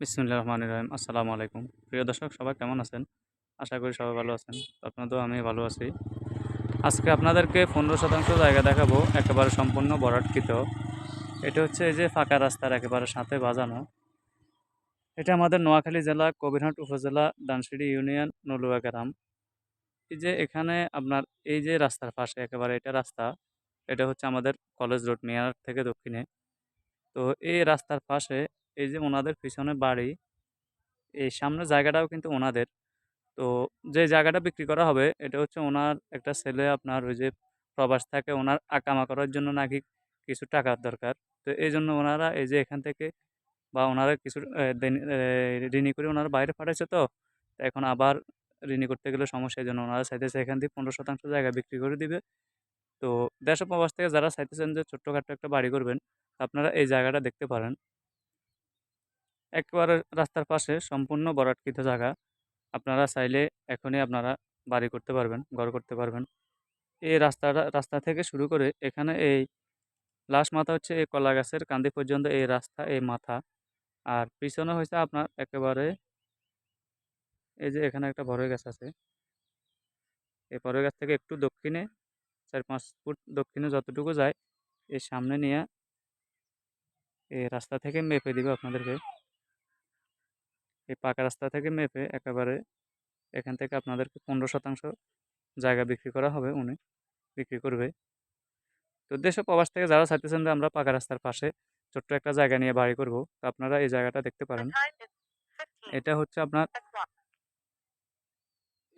বিসমুল্লাহ রহমান রহিম, আসসালামু আলাইকুম। প্রিয় দর্শক, সবাই কেমন আছেন? আশা করি সবাই ভালো আছেন। আপনাদেরও আমি ভালো আছি। আজকে আপনাদেরকে পনেরো শতাংশ জায়গা দেখাবো, একেবারে সম্পূর্ণ বরাটকৃত এটা হচ্ছে এই যে ফাঁকা রাস্তার একেবারে সাথে বাজানো। এটা আমাদের নোয়াখালী জেলা, কবিরহাট উপজেলা ডানসিড়ি ইউনিয়ন, নলুয়া গ্রাম। এই যে এখানে আপনার এই যে রাস্তার পাশে একেবারে এটা রাস্তা, এটা হচ্ছে আমাদের কলেজ রোড, মেয়ার থেকে দক্ষিণে। তো এই রাস্তার পাশে এই যে ওনাদের পিছনে বাড়ি, এই সামনের জায়গাটাও কিন্তু ওনাদের তো যে জায়গাটা বিক্রি করা হবে, এটা হচ্ছে ওনার একটা ছেলে আপনার ওই যে প্রবাস থাকে ওনার আকামা করার জন্য নাকি কিছু টাকার দরকার। তো এই জন্য ওনারা এই যে এখান থেকে বা ওনারা কিছু ঋণী করে ওনারা বাইরে পাঠাইছে তো এখন আবার ঋণী করতে গেলে সমস্যা, এই জন্য ওনারা চাইতেছে এখান থেকে পনেরো শতাংশ জায়গা বিক্রি করে দিবে। তো দেশ প্রবাস থেকে যারা চাইতেছেন যে ছোট্টখাট্টো একটা বাড়ি করবেন, আপনারা এই জায়গাটা দেখতে পারেন। একেবারে রাস্তার পাশে সম্পূর্ণ বরাটকৃত জায়গা। আপনারা চাইলে এখনই আপনারা বাড়ি করতে পারবেন, ঘর করতে পারবেন। এই রাস্তাটা, রাস্তা থেকে শুরু করে এখানে এই লাস্ট মাথা হচ্ছে এই কলা গাছের কান্দি পর্যন্ত এই রাস্তা, এই মাথা। আর পিছনে হয়েছে আপনার একেবারে এই যে এখানে একটা বড় গাছ আছে। এই বড় গাছ থেকে একটু দক্ষিণে, চার পাঁচ ফুট দক্ষিণে যতটুকু যায়, এই সামনে নিয়ে এই রাস্তা থেকে মেপে দিব আপনাদেরকে। এই পাকা রাস্তা থেকে মেপে একেবারে এখান থেকে আপনাদেরকে পনেরো শতাংশ জায়গা বিক্রি করা হবে উনি বিক্রি করবে। তো দেশে প্রবাস থেকে যারা চাইতেছেন যে আমরা পাকা রাস্তার পাশে ছোট্ট একটা জায়গা নিয়ে বাড়ি করব তো আপনারা এই জায়গাটা দেখতে পারেন। এটা হচ্ছে আপনার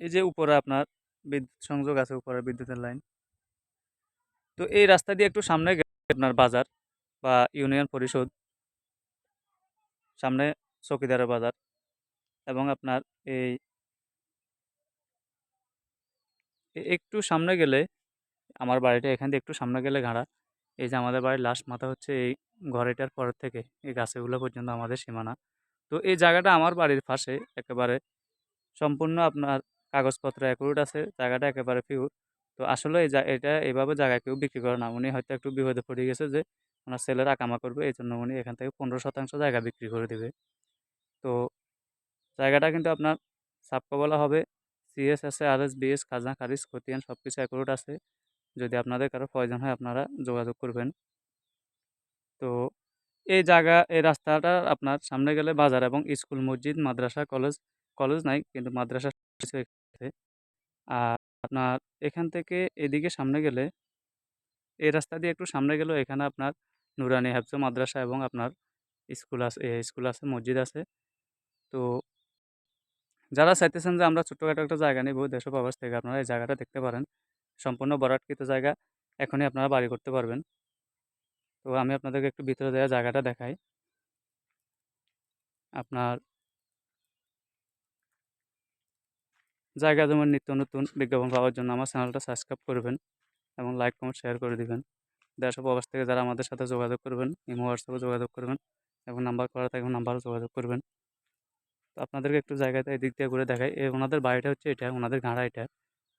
এই যে উপরে আপনার বিদ্যুৎ সংযোগ আছে উপরে বিদ্যুতের লাইন। তো এই রাস্তা দিয়ে একটু সামনে গেলে আপনার বাজার বা ইউনিয়ন পরিষদ সামনে চকিদারের বাজার। এবং আপনার এই একটু সামনে গেলে আমার বাড়িটা এখান থেকে একটু সামনে গেলে ঘাড়া। এই যে আমাদের বাড়ির লাস্ট মাথা হচ্ছে এই ঘরেটার পরের থেকে, এই গাছেগুলো পর্যন্ত আমাদের সীমানা। তো এই জায়গাটা আমার বাড়ির পাশে, একেবারে সম্পূর্ণ আপনার কাগজপত্র অ্যাকুরেট আছে, জায়গাটা একেবারে পিওর তো আসলে এই এটা এইভাবে জায়গায় কেউ বিক্রি করে না। উনি হয়তো একটু বিপদে পড়ে গেছে যে, ওনার ছেলের আকামা করবে এই জন্য উনি এখান থেকে পনেরো শতাংশ জায়গা বিক্রি করে দেবে। তো জায়গাটা কিন্তু আপনার সাবকবলা হবে। সিএস আছে আর এস বিএস খাজনা, খারিজ, খতিয়ান সব কিছু অ্যাকুরেট আছে। যদি আপনাদের কারও প্রয়োজন হয় আপনারা যোগাযোগ করবেন। তো এই জায়গা, এই রাস্তাটা আপনার সামনে গেলে বাজার এবং স্কুল, মসজিদ, মাদ্রাসা, কলেজ কলেজ নাই কিন্তু মাদ্রাসা আর আপনার এখান থেকে এদিকে সামনে গেলে, এই রাস্তা দিয়ে একটু সামনে গেলেও এখানে আপনার নুরানি হ্যাফজ মাদ্রাসা এবং আপনার স্কুল আছে স্কুল আছে, মসজিদ আছে। তো যারা চাইতেছেন যে আমরা ছোট্টখাটো একটা জায়গা নিব দেশ প্রবাস থেকে আপনারা এই জায়গাটা দেখতে পারেন। সম্পূর্ণ বরাটকৃত জায়গা, এখনই আপনারা বাড়ি করতে পারবেন। তো আমি আপনাদেরকে একটু ভিতরে দেওয়া জায়গাটা দেখাই। আপনার জায়গা যেমন নিত্য নতুন, বিজ্ঞাপন পাওয়ার জন্য আমার চ্যানেলটা সাবস্ক্রাইব করবেন এবং লাইক কমেন্ট শেয়ার করে দিবেন। দেশ প্রবাস থেকে যারা আমাদের সাথে যোগাযোগ করবেন, ইমো, হোয়াটসঅ্যাপে যোগাযোগ করবেন এবং নাম্বার করা থাকবে নাম্বারও যোগাযোগ করবেন। তো আপনাদেরকে একটু জায়গাতে এদিক দিয়ে ঘুরে দেখাই। এই ওনাদের বাড়িটা হচ্ছে এটা, ওনাদের ঘাড়া এটা।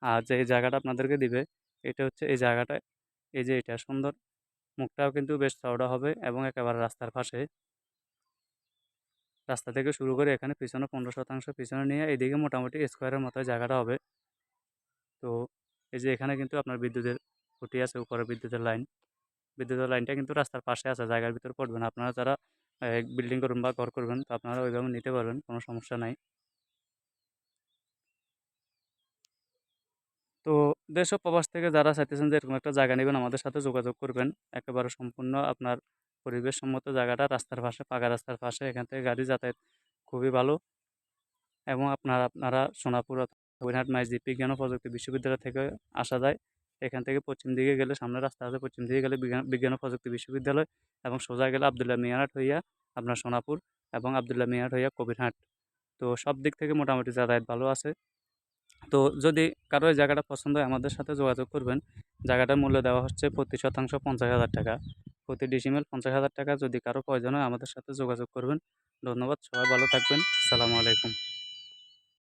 আর যে এই জায়গাটা আপনাদেরকে দিবে, এটা হচ্ছে এই জায়গাটা, এই যে এটা। সুন্দর। মুখটাও কিন্তু বেশ চওড়া হবে এবং একেবারে রাস্তার পাশে। রাস্তা থেকে শুরু করে এখানে পিছনে পনেরো শতাংশ পিছনে নিয়ে এদিকে মোটামুটি স্কোয়ারের মতো জায়গাটা হবে। তো এই যে এখানে কিন্তু আপনার বিদ্যুতের খুঁটি আছে, উপরে বিদ্যুতের লাইন। বিদ্যুতের লাইনটা কিন্তু রাস্তার পাশে আছে, জায়গার ভিতরে পড়বে না। আপনারা যারা বিল্ডিং করুন বা ঘর করবেন, তো আপনারা ওইভাবে নিতে পারবেন, কোনো সমস্যা নাই। তো দেশ প্রবাস থেকে যারা চাইতেছেন যে এরকম একটা জায়গা নেবেন, আমাদের সাথে যোগাযোগ করবেন। একেবারে সম্পূর্ণ আপনার পরিবেশ সম্মত জায়গাটা, রাস্তার পাশে, পাকা রাস্তার পাশে, এখান থেকে গাড়ি যাতায়াত খুবই ভালো। এবং আপনারা আপনারা সোনাপুর হবিনহাট মাইজদ্বীপ বিজ্ঞান ও প্রযুক্তি বিশ্ববিদ্যালয় থেকে আসা যায়। এখান থেকে পশ্চিম দিকে গেলে সামনে রাস্তা আছে। পশ্চিম দিকে গেলে বিজ্ঞান ও প্রযুক্তি বিশ্ববিদ্যালয় এবং সোজা গেলে আবদুল্লাহ মিয়ারহাট হইয়া আপনার সোনাপুর এবং আবদুল্লাহ মিয়ারহাট হইয়া কবিরহাট। তো সব দিক থেকে মোটামুটি যাতায়াত ভালো আছে। তো যদি কারও এই জায়গাটা পছন্দ হয় আমাদের সাথে যোগাযোগ করবেন। জায়গাটার মূল্য দেওয়া হচ্ছে প্রতি শতাংশ পঞ্চাশ হাজার টাকা। প্রতি ডিসিমেল পঞ্চাশ হাজার টাকা যদি কারও প্রয়োজন হয় আমাদের সাথে যোগাযোগ করবেন। ধন্যবাদ, সবাই ভালো থাকবেন। সালামু আলাইকুম।